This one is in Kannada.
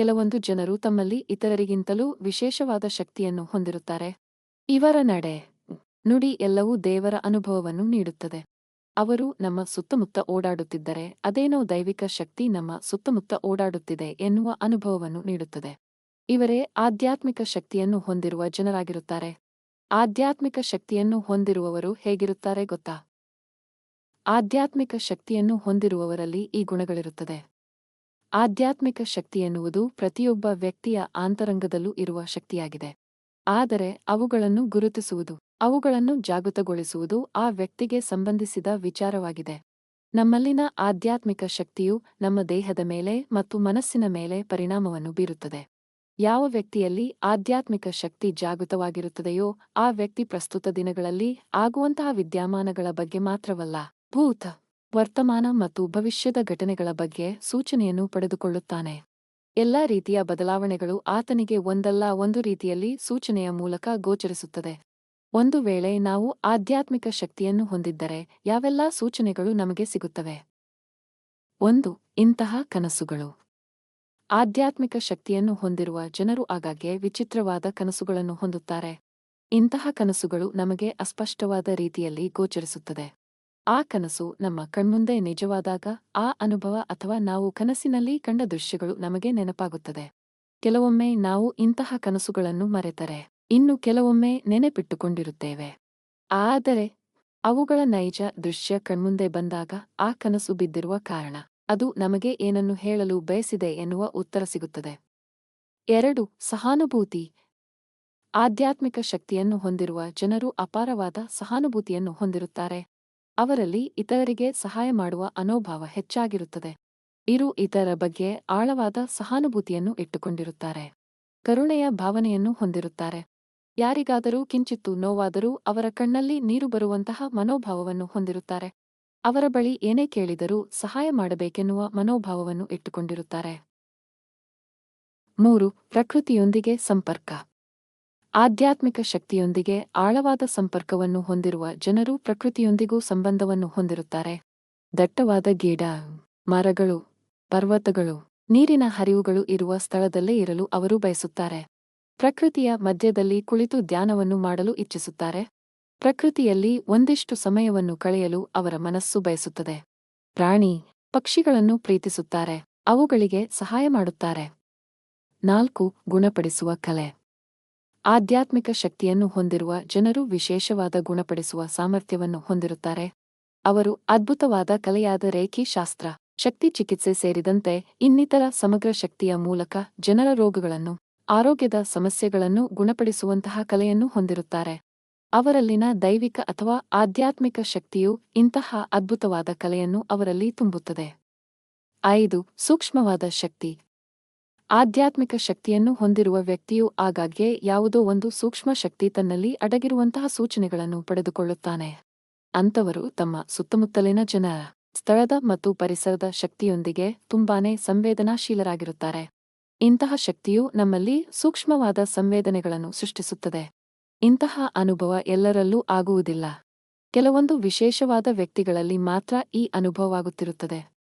ಕೆಲವೊಂದು ಜನರು ತಮ್ಮಲ್ಲಿ ಇತರರಿಗಿಂತಲೂ ವಿಶೇಷವಾದ ಶಕ್ತಿಯನ್ನು ಹೊಂದಿರುತ್ತಾರೆ. ಇವರ ನಡೆ, ನುಡಿ ಎಲ್ಲವೂ ದೇವರ ಅನುಭವವನ್ನು ನೀಡುತ್ತದೆ. ಅವರು ನಮ್ಮ ಸುತ್ತಮುತ್ತ ಓಡಾಡುತ್ತಿದ್ದರೆ ಅದೇನೋ ದೈವಿಕ ಶಕ್ತಿ ನಮ್ಮ ಸುತ್ತಮುತ್ತ ಓಡಾಡುತ್ತಿದೆ ಎನ್ನುವ ಅನುಭವವನ್ನು ನೀಡುತ್ತದೆ. ಇವರೇ ಆಧ್ಯಾತ್ಮಿಕ ಶಕ್ತಿಯನ್ನು ಹೊಂದಿರುವ ಜನರಾಗಿರುತ್ತಾರೆ. ಆಧ್ಯಾತ್ಮಿಕ ಶಕ್ತಿಯನ್ನು ಹೊಂದಿರುವವರು ಹೇಗಿರುತ್ತಾರೆ ಗೊತ್ತಾ? ಆಧ್ಯಾತ್ಮಿಕ ಶಕ್ತಿಯನ್ನು ಹೊಂದಿರುವವರಲ್ಲಿ ಈ ಗುಣಗಳಿರುತ್ತದೆ. ಆಧ್ಯಾತ್ಮಿಕ ಶಕ್ತಿ ಎನ್ನುವುದು ಪ್ರತಿಯೊಬ್ಬ ವ್ಯಕ್ತಿಯ ಆಂತರಂಗದಲ್ಲೂ ಇರುವ ಶಕ್ತಿಯಾಗಿದೆ. ಆದರೆ ಅವುಗಳನ್ನು ಗುರುತಿಸುವುದು, ಅವುಗಳನ್ನು ಜಾಗೃತಗೊಳಿಸುವುದು ಆ ವ್ಯಕ್ತಿಗೆ ಸಂಬಂಧಿಸಿದ ವಿಚಾರವಾಗಿದೆ. ನಮ್ಮಲ್ಲಿನ ಆಧ್ಯಾತ್ಮಿಕ ಶಕ್ತಿಯು ನಮ್ಮ ದೇಹದ ಮೇಲೆ ಮತ್ತು ಮನಸ್ಸಿನ ಮೇಲೆ ಪರಿಣಾಮವನ್ನು ಬೀರುತ್ತದೆ. ಯಾವ ವ್ಯಕ್ತಿಯಲ್ಲಿ ಆಧ್ಯಾತ್ಮಿಕ ಶಕ್ತಿ ಜಾಗೃತವಾಗಿರುತ್ತದೆಯೋ ಆ ವ್ಯಕ್ತಿ ಪ್ರಸ್ತುತ ದಿನಗಳಲ್ಲಿ ಆಗುವಂತಹ ವಿದ್ಯಮಾನಗಳ ಬಗ್ಗೆ ಮಾತ್ರವಲ್ಲ. ಭೂತ ವರ್ತಮಾನ ಮತ್ತು ಭವಿಷ್ಯದ ಘಟನೆಗಳ ಬಗ್ಗೆ ಸೂಚನೆಯನ್ನು ಪಡೆದುಕೊಳ್ಳುತ್ತಾನೆ. ಎಲ್ಲ ರೀತಿಯ ಬದಲಾವಣೆಗಳು ಆತನಿಗೆ ಒಂದಲ್ಲ ಒಂದು ರೀತಿಯಲ್ಲಿ ಸೂಚನೆಯ ಮೂಲಕ ಗೋಚರಿಸುತ್ತದೆ. ಒಂದು ವೇಳೆ ನಾವು ಆಧ್ಯಾತ್ಮಿಕ ಶಕ್ತಿಯನ್ನು ಹೊಂದಿದ್ದರೆ ಯಾವೆಲ್ಲಾ ಸೂಚನೆಗಳು ನಮಗೆ ಸಿಗುತ್ತವೆ? ಒಂದು, ಇಂತಹ ಕನಸುಗಳು. ಆಧ್ಯಾತ್ಮಿಕ ಶಕ್ತಿಯನ್ನು ಹೊಂದಿರುವ ಜನರು ಆಗಾಗ್ಗೆ ವಿಚಿತ್ರವಾದ ಕನಸುಗಳನ್ನು ಹೊಂದುತ್ತಾರೆ. ಇಂತಹ ಕನಸುಗಳು ನಮಗೆ ಅಸ್ಪಷ್ಟವಾದ ರೀತಿಯಲ್ಲಿ ಗೋಚರಿಸುತ್ತದೆ. ಆ ಕನಸು ನಮ್ಮ ಕಣ್ಮುಂದೆ ನಿಜವಾದಾಗ, ಆ ಅನುಭವ ಅಥವಾ ನಾವು ಕನಸಿನಲ್ಲಿ ಕಂಡ ದೃಶ್ಯಗಳು ನಮಗೆ ನೆನಪಾಗುತ್ತದೆ. ಕೆಲವೊಮ್ಮೆ ನಾವು ಇಂತಹ ಕನಸುಗಳನ್ನು ಮರೆತರೆ. ಇನ್ನು ಕೆಲವೊಮ್ಮೆ ನೆನೆಪಿಟ್ಟುಕೊಂಡಿರುತ್ತೇವೆ. ಆದರೆ, ಅವುಗಳ ನೈಜ ದೃಶ್ಯ ಕಣ್ಮುಂದೆ ಬಂದಾಗ ಆ ಕನಸು ಬಿದ್ದಿರುವ ಕಾರಣ, ಅದು ನಮಗೆ ಏನನ್ನು ಹೇಳಲು ಬಯಸಿದೆ ಎನ್ನುವ ಉತ್ತರ ಸಿಗುತ್ತದೆ. ಎರಡು, ಸಹಾನುಭೂತಿ. ಆಧ್ಯಾತ್ಮಿಕ ಶಕ್ತಿಯನ್ನು ಹೊಂದಿರುವ ಜನರು ಅಪಾರವಾದ ಸಹಾನುಭೂತಿಯನ್ನು ಹೊಂದಿರುತ್ತಾರೆ. ಅವರಲ್ಲಿ ಇತರರಿಗೆ ಸಹಾಯ ಮಾಡುವ ಅನೋಭಾವ ಹೆಚ್ಚಾಗಿರುತ್ತದೆ. ಇರು ಇತರ ಬಗ್ಗೆ ಆಳವಾದ ಸಹಾನುಭೂತಿಯನ್ನು ಇಟ್ಟುಕೊಂಡಿರುತ್ತಾರೆ. ಕರುಣೆಯ ಭಾವನೆಯನ್ನು ಹೊಂದಿರುತ್ತಾರೆ. ಯಾರಿಗಾದರೂ ಕಿಂಚಿತ್ತು ನೋವಾದರೂ ಅವರ ಕಣ್ಣಲ್ಲಿ ನೀರು ಬರುವಂತಹ ಮನೋಭಾವವನ್ನು ಹೊಂದಿರುತ್ತಾರೆ. ಅವರ ಬಳಿ ಏನೇ ಕೇಳಿದರೂ ಸಹಾಯ ಮಾಡಬೇಕೆನ್ನುವ ಮನೋಭಾವವನ್ನು ಇಟ್ಟುಕೊಂಡಿರುತ್ತಾರೆ. ಮೂರು, ಪ್ರಕೃತಿಯೊಂದಿಗೆ ಸಂಪರ್ಕ. ಆಧ್ಯಾತ್ಮಿಕ ಶಕ್ತಿಯೊಂದಿಗೆ ಆಳವಾದ ಸಂಪರ್ಕವನ್ನು ಹೊಂದಿರುವ ಜನರು ಪ್ರಕೃತಿಯೊಂದಿಗೂ ಸಂಬಂಧವನ್ನು ಹೊಂದಿರುತ್ತಾರೆ. ದಟ್ಟವಾದ ಗಿಡ, ಮರಗಳು, ಪರ್ವತಗಳು, ನೀರಿನ ಹರಿವುಗಳು ಇರುವ ಸ್ಥಳದಲ್ಲೇ ಇರಲು ಅವರು ಬಯಸುತ್ತಾರೆ. ಪ್ರಕೃತಿಯ ಮಧ್ಯದಲ್ಲಿ ಕುಳಿತು ಧ್ಯಾನವನ್ನು ಮಾಡಲು ಇಚ್ಛಿಸುತ್ತಾರೆ. ಪ್ರಕೃತಿಯಲ್ಲಿ ಒಂದಿಷ್ಟು ಸಮಯವನ್ನು ಕಳೆಯಲು ಅವರ ಮನಸ್ಸು ಬಯಸುತ್ತದೆ. ಪ್ರಾಣಿ, ಪಕ್ಷಿಗಳನ್ನು ಪ್ರೀತಿಸುತ್ತಾರೆ. ಅವುಗಳಿಗೆ ಸಹಾಯ ಮಾಡುತ್ತಾರೆ. ನಾಲ್ಕು, ಗುಣಪಡಿಸುವ ಕಲೆ. ಆಧ್ಯಾತ್ಮಿಕ ಶಕ್ತಿಯನ್ನು ಹೊಂದಿರುವ ಜನರು ವಿಶೇಷವಾದ ಗುಣಪಡಿಸುವ ಸಾಮರ್ಥ್ಯವನ್ನು ಹೊಂದಿರುತ್ತಾರೆ. ಅವರು ಅದ್ಭುತವಾದ ಕಲೆಯಾದ ರೇಖಿ ಶಾಸ್ತ್ರ ಶಕ್ತಿ ಚಿಕಿತ್ಸೆ ಸೇರಿದಂತೆ ಇನ್ನಿತರ ಸಮಗ್ರ ಶಕ್ತಿಯ ಮೂಲಕ ಜನರ ರೋಗಗಳನ್ನು, ಆರೋಗ್ಯದ ಸಮಸ್ಯೆಗಳನ್ನು ಗುಣಪಡಿಸುವಂತಹ ಕಲೆಯನ್ನು ಹೊಂದಿರುತ್ತಾರೆ. ಅವರಲ್ಲಿನ ದೈವಿಕ ಅಥವಾ ಆಧ್ಯಾತ್ಮಿಕ ಶಕ್ತಿಯು ಇಂತಹ ಅದ್ಭುತವಾದ ಕಲೆಯನ್ನು ಅವರಲ್ಲಿ ತುಂಬುತ್ತದೆ. ಐದು, ಸೂಕ್ಷ್ಮವಾದ ಶಕ್ತಿ. ಆಧ್ಯಾತ್ಮಿಕ ಶಕ್ತಿಯನ್ನು ಹೊಂದಿರುವ ವ್ಯಕ್ತಿಯು ಆಗಾಗ್ಗೆ ಯಾವುದೋ ಒಂದು ಸೂಕ್ಷ್ಮ ಶಕ್ತಿ ತನ್ನಲ್ಲಿ ಅಡಗಿರುವಂತಹ ಸೂಚನೆಗಳನ್ನು ಪಡೆದುಕೊಳ್ಳುತ್ತಾನೆ. ಅಂತವರು ತಮ್ಮ ಸುತ್ತಮುತ್ತಲಿನ ಜನ, ಸ್ಥಳದ ಮತ್ತು ಪರಿಸರದ ಶಕ್ತಿಯೊಂದಿಗೆ ತುಂಬಾನೇ ಸಂವೇದನಾಶೀಲರಾಗಿರುತ್ತಾರೆ. ಇಂತಹ ಶಕ್ತಿಯು ನಮ್ಮಲ್ಲಿ ಸೂಕ್ಷ್ಮವಾದ ಸಂವೇದನೆಗಳನ್ನು ಸೃಷ್ಟಿಸುತ್ತದೆ. ಇಂತಹ ಅನುಭವ ಎಲ್ಲರಲ್ಲೂ ಆಗುವುದಿಲ್ಲ. ಕೆಲವೊಂದು ವಿಶೇಷವಾದ ವ್ಯಕ್ತಿಗಳಲ್ಲಿ ಮಾತ್ರ ಈ ಅನುಭವವಾಗುತ್ತಿರುತ್ತದೆ.